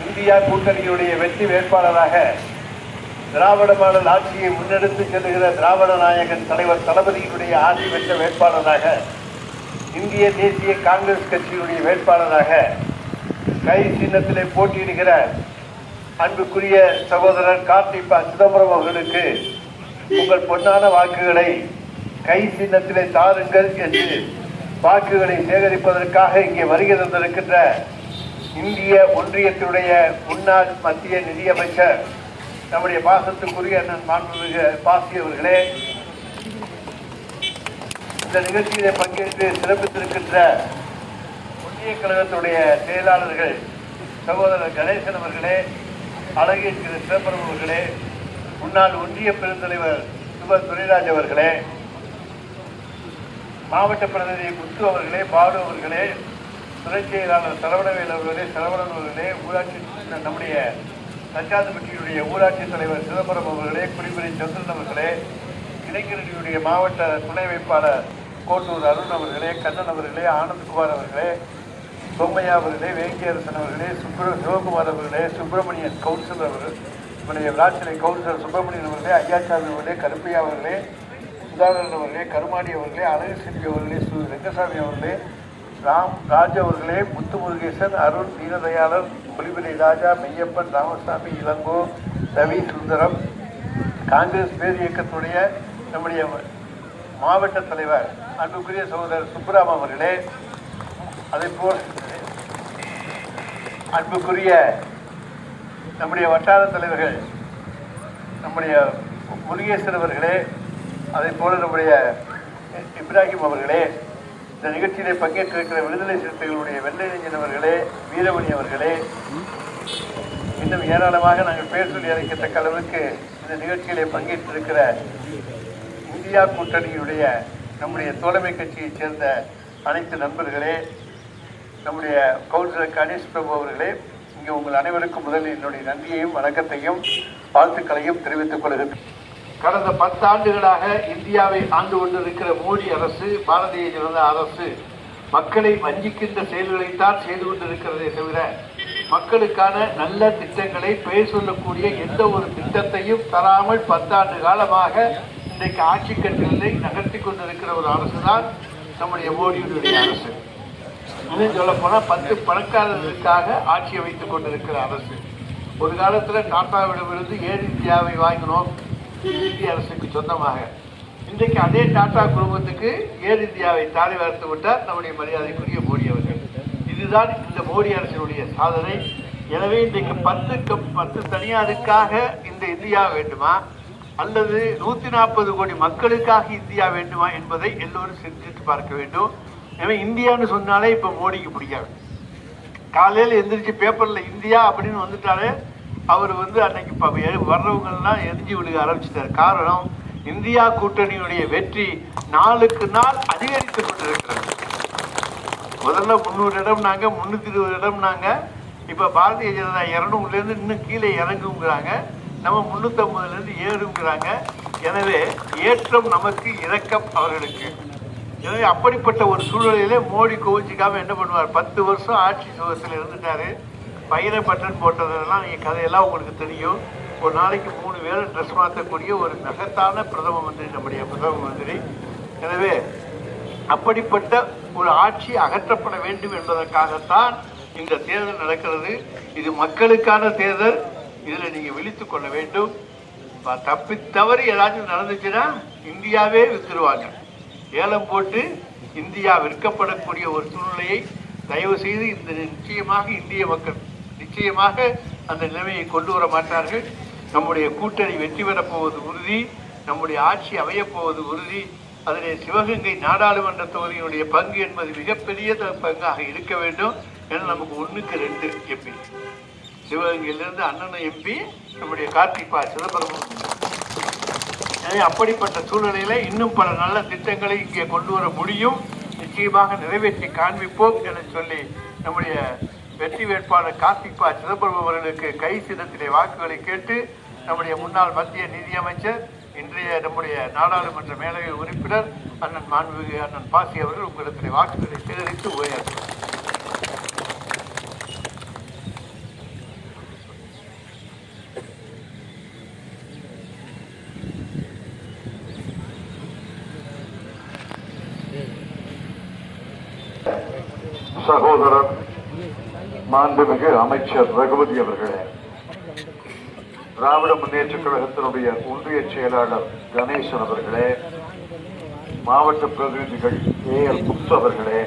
India கூட்டணியுடைய வெற்றி வேட்பாளராக திராவிட model ஆட்சியை முன்னெடுத்து செல்லுகிற திராவிட நாயகன் தலைவர் தளபதியினுடைய ஆட்சி பெற்ற வேட்பாளராக இந்திய தேசிய காங்கிரஸ் கட்சியினுடைய வேட்பாளராக கை சின்னத்திலே போட்டியிடுகிற அன்புக்குரிய சகோதரர் கார்த்திபா சிதம்பரம் அவர்களுக்கு உங்கள் பொன்னான வாக்குகளை கை சின்னத்திலே தாருங்கள் என்று வாக்குகளை சேகரிப்பதற்காக இங்கே வருகை தந்திருக்கின்ற இந்திய ஒன்றியத்தினுடைய முன்னாள் மத்திய நிதியமைச்சர் நம்முடைய பாசத்துக்குரிய அண்ணன் மாண்புமிகு பாசி அவர்களே இந்த நிகழ்ச்சியிலே பங்கேற்று சிறப்பித்திருக்கின்ற ஒன்றிய கழகத்துடைய செயலாளர்கள் சகோதரர் கணேசன் அவர்களே அழகிய திரு சிதம்பரம் அவர்களே முன்னாள் ஒன்றிய பெருந்தலைவர் சுப துரைராஜ் அவர்களே மாவட்ட பிரதிநிதி முத்து அவர்களே பாலு அவர்களே துறை செயலாளர் சரவணவேல் அவர்களே சரவணன் அவர்களே ஊராட்சி நம்முடைய தச்சாந்துப்பட்டியுடைய ஊராட்சி தலைவர் சிதம்பரம் அவர்களே குடிபுரி சந்திரன் அவர்களே இளைஞரணியுடைய மாவட்ட துணை வைப்பாளர் கோட்டூர் அருண் அவர்களே கண்ணன் அவர்களே ஆனந்த்குமார் அவர்களே சோமையா அவர்களே வேங்கியரசன் அவர்களே சுப்ர சிவகுமார் அவர்களே சுப்பிரமணியன் கவுன்சிலர் அவர்கள் நம்முடைய விளாச்சிலை கவுன்சிலர் சுப்பிரமணியன் அவர்களே ஐயாச்சாமி அவர்களே கருப்பையா அவர்களே சுதாகரன் அவர்களே கருமாடி அவர்களே அழகு செல்வி அவர்களே சு ரங்கசாமி அவர்களே ராம் ராஜ் அவர்களே முத்து முருகேசன் அருண் தீனதயாளன் புலிபிரி ராஜா மெய்யப்பன் ராமசாமி இளங்கோ ரவி சுந்தரம் காங்கிரஸ் பேர் இயக்கத்துடைய நம்முடைய மாவட்ட தலைவர் அன்புக்குரிய சகோதரர் சுப்புராம் அவர்களே அதேபோல் அன்புக்குரிய நம்முடைய வட்டார தலைவர்கள் நம்முடைய முருகேசன் அவர்களே அதே போல நம்முடைய இப்ராஹிம் அவர்களே இந்த நிகழ்ச்சியிலே பங்கேற்றிருக்கிற விடுதலை சிறுத்தைகளுடைய வெள்ளையஞ்சன் அவர்களே வீரமணி அவர்களே இன்னும் ஏராளமாக நாங்கள் பேர் சொல்லி அழைக்கத்தக்க அளவுக்கு இந்த நிகழ்ச்சியிலே பங்கேற்றிருக்கிற இந்தியா கூட்டணியுடைய நம்முடைய தோழமை கட்சியைச் சேர்ந்த அனைத்து நண்பர்களே நம்முடைய கவுன்சிலர் கணேஷ் பிரபு அவர்களே இங்கே உங்கள் அனைவருக்கும் முதலில் என்னுடைய நன்றியையும் வணக்கத்தையும் வாழ்த்துக்களையும் தெரிவித்துக் கொள்கிறேன். கடந்த பத்தாண்டுகளாக இந்தியாவை ஆண்டு கொண்டிருக்கிற மோடி அரசு பாரதிய ஜனதா அரசு மக்களை வஞ்சிக்கின்ற செயல்களைத்தான் செய்து கொண்டிருக்கிறதே தவிர மக்களுக்கான நல்ல திட்டங்களை பெயர் சொல்லக்கூடிய எந்த ஒரு திட்டத்தையும் தராமல் பத்தாண்டு காலமாக இன்றைக்கு ஆட்சி கட்டிலை நகர்த்தி கொண்டிருக்கிற ஒரு அரசு தான் நம்முடைய மோடியினுடைய அரசு. இன்னும் சொல்ல போனால் பத்து பணக்காரர்களுக்காக ஆட்சி வைத்துக் கொண்டிருக்கிற அரசு. ஒரு காலத்தில் டாட்டாவிடமிருந்து ஏர் இந்தியாவை வாங்கினோம். இந்திய அரசுக்கு சொந்தமாக இன்றைக்கு அதே டாடா குடும்பத்துக்கு ஏர் இந்தியாவை தாரை வளர்த்து விட்டார் நம்முடைய மரியாதைக்குரிய மோடி அவர்கள். இதுதான் இந்த மோடி அரசினுடைய சாதனை. எனவே இன்றைக்கு பத்துக்கு பத்து தனியாருக்காக இந்த இந்தியா வேண்டுமா? அல்லது நூற்றி நாற்பது கோடி மக்களுக்காக இந்தியா வேண்டுமா என்பதை எல்லோரும் சிந்தித்து பார்க்க வேண்டும். எனவே இந்தியான்னு சொன்னாலே இப்போ மோடிக்கு பிடிக்காது. காலையில் எந்திரிச்சு பேப்பரில் இந்தியா அப்படின்னு வந்துட்டாலே அவர் வந்து அன்னைக்கு இப்போ வர்றவங்கெல்லாம் எரிஞ்சு விழுக ஆரம்பிச்சிட்டார். காரணம் இந்தியா கூட்டணியுடைய வெற்றி நாளுக்கு நாள் அதிகரித்து கொண்டிருக்கிறது. முதல்ல முந்நூறு இடம் நாங்கள் முந்நூற்றி இருபது இடம் நாங்கள் இப்போ பாரதிய ஜனதா இரநூறுலேருந்து இன்னும் கீழே இறங்குங்கிறாங்க. நம்ம முந்நூற்றம்பதுலேருந்து ஏறுங்கிறாங்க எனவே ஏற்றம் நமக்கு இறக்கம் அவர்களுக்கு. எனவே அப்படிப்பட்ட ஒரு சூழ்நிலையிலே மோடி கோவிச்சிக்காமல் என்ன பண்ணுவார்? பத்து வருஷம் ஆட்சி சுகத்தில் இருந்துட்டாரு. பயிரை பட்டன் போட்டதெல்லாம் நீங்கள் கதையெல்லாம் உங்களுக்கு தெரியும். ஒரு நாளைக்கு மூணு பேர் ட்ரெஸ் மாற்றக்கூடிய ஒரு நகத்தான பிரதம மந்திரி நம்முடைய பிரதம மந்திரி. எனவே அப்படிப்பட்ட ஒரு ஆட்சி அகற்றப்பட வேண்டும் என்பதற்காகத்தான் இந்த தேர்தல் நடக்கிறது. இது மக்களுக்கான தேர்தல். இதில் நீங்கள் விழித்து கொள்ள வேண்டும். ப- தப்பி தவறி ஏதாச்சும் நடந்துச்சுன்னா இந்தியாவே வித்துருவாங்க. ஏலம் போட்டு இந்தியா விற்கப்படக்கூடிய ஒரு சூழ்நிலையை தயவு செய்து இந்த நிச்சயமாக இந்திய மக்கள் நிச்சயமாக அந்த நிலைமையை கொண்டு வர மாட்டார்கள். நம்முடைய கூட்டணி வெற்றி பெறப்போவது உறுதி நம்முடைய ஆட்சி அமையப்போவது உறுதி. அதிலே சிவகங்கை நாடாளுமன்ற தொகுதியினுடைய பங்கு என்பது மிகப்பெரிய பங்காக இருக்க வேண்டும் என நமக்கு ஒன்றுக்கு ரெண்டு எம்பி சிவகங்கையிலிருந்து அண்ணன் எம்பி நம்முடைய கார்த்திக் பா சிதம்பரம். எனவே அப்படிப்பட்ட சூழ்நிலையில இன்னும் பல நல்ல திட்டங்களை இங்கே கொண்டு வர முடியும். நிச்சயமாக நிறைவேற்றி காண்பிப்போம் என சொல்லி நம்முடைய வெற்றி வேட்பாளர் கார்த்திக் பா. சிதம்பரம் அவர்களுக்கு கை சின்னத்திலே வாக்குகளை கேட்டு நம்முடைய முன்னாள் மத்திய நிதியமைச்சர் இன்றைய நம்முடைய நாடாளுமன்ற மேலவை உறுப்பினர் அண்ணன் மாண்புமிகு அண்ணன் பாசி அவர்கள் உங்களிடத்தில் வாக்குகளை சேகரித்து உரையாற்றுவார். சகோதரன் மாண்புமிகு அமைச்சர் ரகுபதி அவர்களே திராவிட முன்னேற்ற கழகத்தினுடைய ஒன்றிய செயலாளர் கணேசன் அவர்களே மாவட்ட பிரதிநிதிகள் ஏ எல் முத்து அவர்களே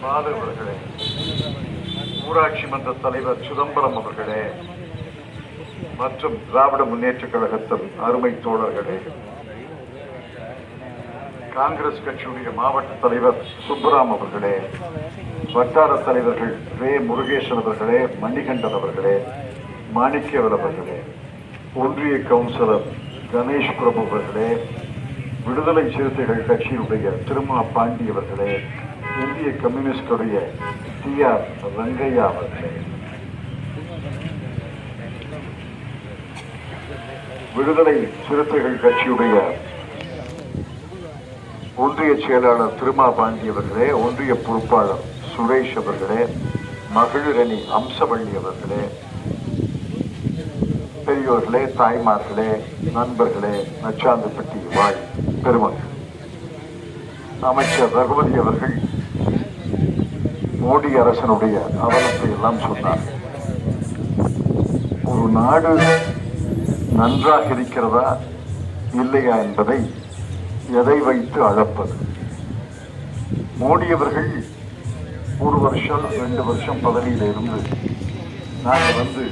பாலு அவர்களே ஊராட்சி மன்ற தலைவர் சிதம்பரம் அவர்களே மற்றும் திராவிட முன்னேற்ற கழகத்தின் அருமை தோழர்களே காங்கிரஸ் கட்சியுடைய மாவட்ட தலைவர் சுப்பராம் அவர்களே வட்டார தலைவர்கள் வே. முருகேசன் அவர்களே மணிகண்டன் அவர்களே மாணிக்கவர் அவர்களே ஒன்றிய கவுன்சிலர் கணேஷ் பிரபு அவர்களே விடுதலை சிறுத்தைகள் கட்சியினுடைய திருமா பாண்டி அவர்களே இந்திய கம்யூனிஸ்டுடைய டி. ஆர். ரங்கையா அவர்களே. விடுதலை சிறுத்தைகள் கட்சியுடைய ஒன்றிய செயலாளர் திருமா பாண்டி அவர்களே ஒன்றிய பொறுப்பாளர் சுரேஷ் அவர்களே மகளிரணி அம்சவள்ளி அவர்களே பெரியோர்களே தாய்மார்களே நண்பர்களே நச்சாந்துப்பட்டி வாழ் பெருமக்கள். அமைச்சர் ரகுபதி அவர்கள் மோடி அரசனுடைய அவலத்தை எல்லாம் சொன்னார். ஒரு நாடு நன்றாக இருக்கிறதா இல்லையா என்பதை எதை வைத்து அளப்பது? மோடி அவர்கள் ஒரு வருஷம் ரெண்டு வருஷம் பதவியில் இருந்து நாங்கள் வந்து